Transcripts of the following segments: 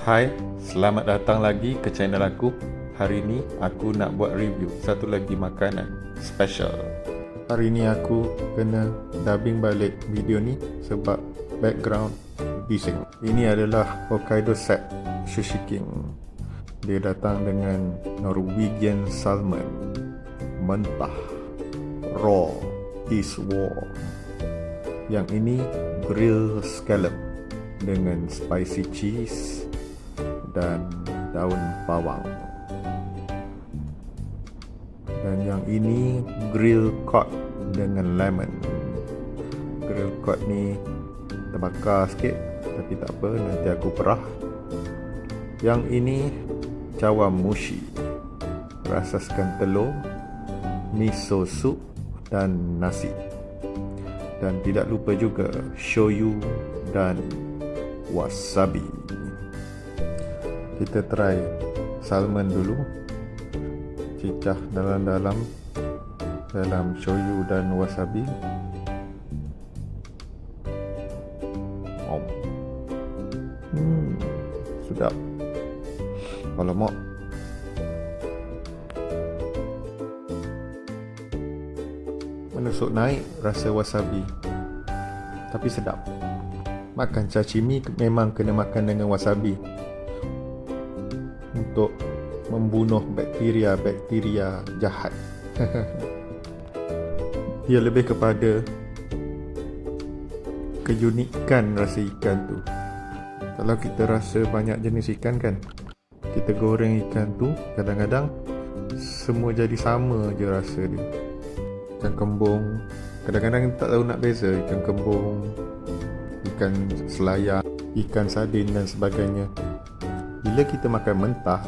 Hai, selamat datang lagi ke channel aku. Hari ni aku nak buat review satu lagi makanan special. Hari ni aku kena dubbing balik video ni sebab background bising. Ini adalah Hokkaido set Sushi King. Dia datang dengan Norwegian salmon mentah raw is warm. Yang ini grill scallop dengan spicy cheese dan daun bawang. Dan yang ini grill cod dengan lemon. Grill cod ni terbakar sikit tapi tak apa nanti aku perah. Yang ini cawan mushi. Rasaskan telur, miso soup dan nasi. Dan tidak lupa juga shoyu dan wasabi. Kita try salmon dulu. Cicah dalam-dalam dalam shoyu dan wasabi. Oh. Hmm, sedap. Alamak. Menusuk naik rasa wasabi. Tapi sedap. Makan sashimi memang kena makan dengan wasabi. Untuk membunuh bakteria-bakteria jahat. Dia lebih kepada keunikan rasa ikan tu. Kalau kita rasa banyak jenis ikan kan, kita goreng ikan tu kadang-kadang semua jadi sama je rasa dia. Ikan kembung, kadang-kadang tak tahu nak beza ikan kembung, ikan selayar, ikan sardin dan sebagainya. Bila kita makan mentah,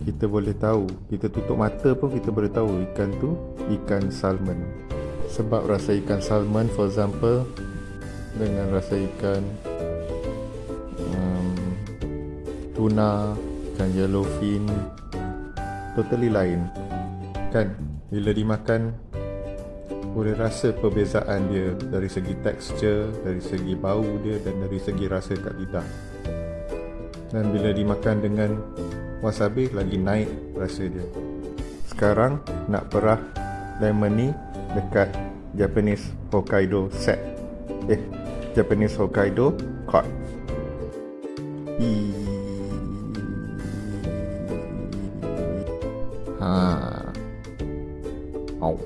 kita boleh tahu, kita tutup mata pun kita boleh tahu ikan tu ikan salmon. Sebab rasa ikan salmon for example dengan rasa ikan um, tuna, ikan yellowfin totally lain. Kan? Bila dimakan boleh rasa perbezaan dia dari segi tekstur, dari segi bau dia dan dari segi rasa kat lidah. Dan bila dimakan dengan wasabi lagi naik rasa dia. Sekarang nak perah lemon ni dekat Japanese Hokkaido set. Eh, Japanese Hokkaido cod. Ha. Oh.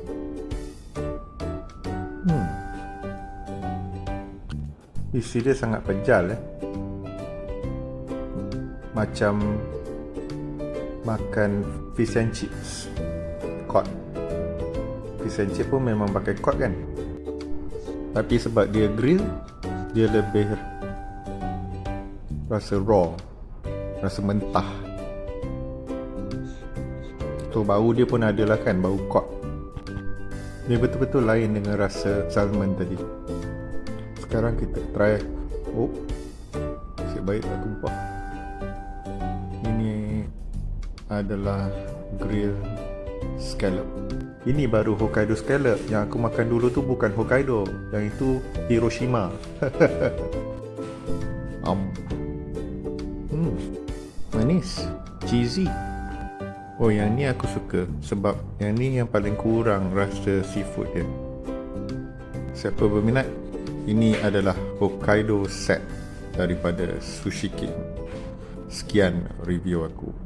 Hmm. Isi dia sangat pejal eh. Macam makan fish and chips. Cod. Fish and chips pun memang pakai cod kan? Tapi sebab dia grill, dia lebih rasa raw. Rasa mentah. So bau dia pun ada lah kan, bau cod. Dia betul-betul lain dengan rasa salmon tadi. Sekarang kita try. Oh, nasib baik tak tumpah. Adalah grill scallop. Ini baru Hokkaido scallop. Yang aku makan dulu tu bukan Hokkaido. Yang itu Hiroshima. um. Hmm. Manis. Cheesy. Oh yang ni aku suka sebab yang ni yang paling kurang rasa seafood dia. Siapa berminat, ini adalah Hokkaido set daripada Sushi King. Sekian review aku.